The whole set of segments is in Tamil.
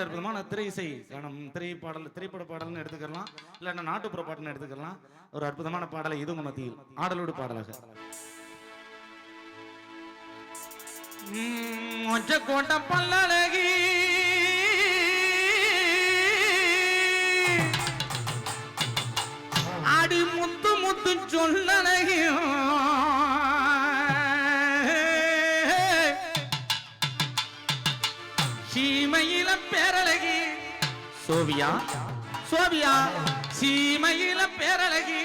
அற்புதமான திரை இசை கணம் திரை பாடல் திரைப்பட பாடல்னு எடுத்துக்கலாம். இல்லைன்னா நாட்டுப்புற பாட்டுன்னு எடுத்துக்கலாம். ஒரு அற்புதமான பாடலை இது மத்தியில் ஆடலோடு பாடலாக. ஒஞ்சக்கோட்ட பல்லழகி. அடி முத்து முத்து சொல்லல சோவியா சோவியா சீமையில பேரழகி.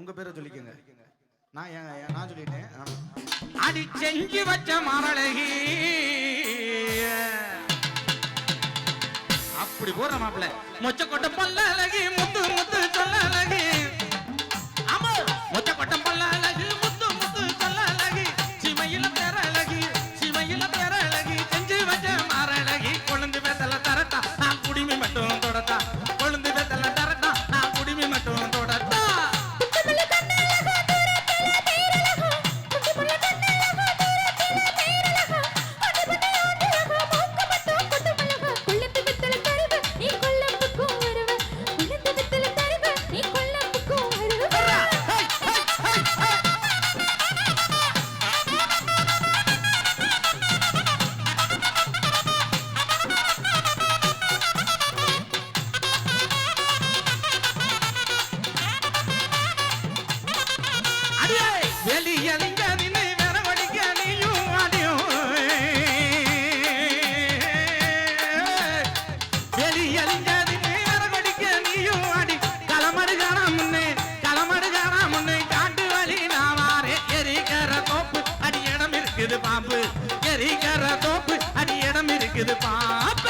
உங்க பேரை சொல்லிக்கங்க. நான் நான் சொல்லிட்டேன். அடி செஞ்சு வச்ச மரழகி. அப்படி போற மாப்பிள்ள. மொச்ச கொட்ட பொல்ல அழகி முத்து முத்து சொல்ல அழகி இருக்குது பாம்பு எரிக்கிற தோப்பு அடி இடம் இருக்குது பாம்பு.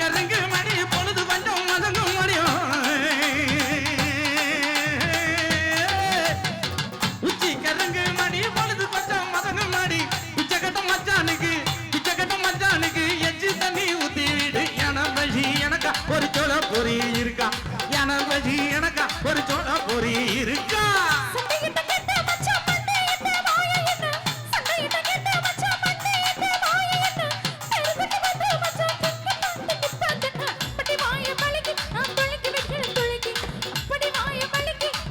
கரங்கு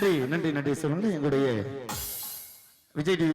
நன்றி நன்றி நன்றி சொல்லுங்கள். எங்களுடைய விஜய் டிவி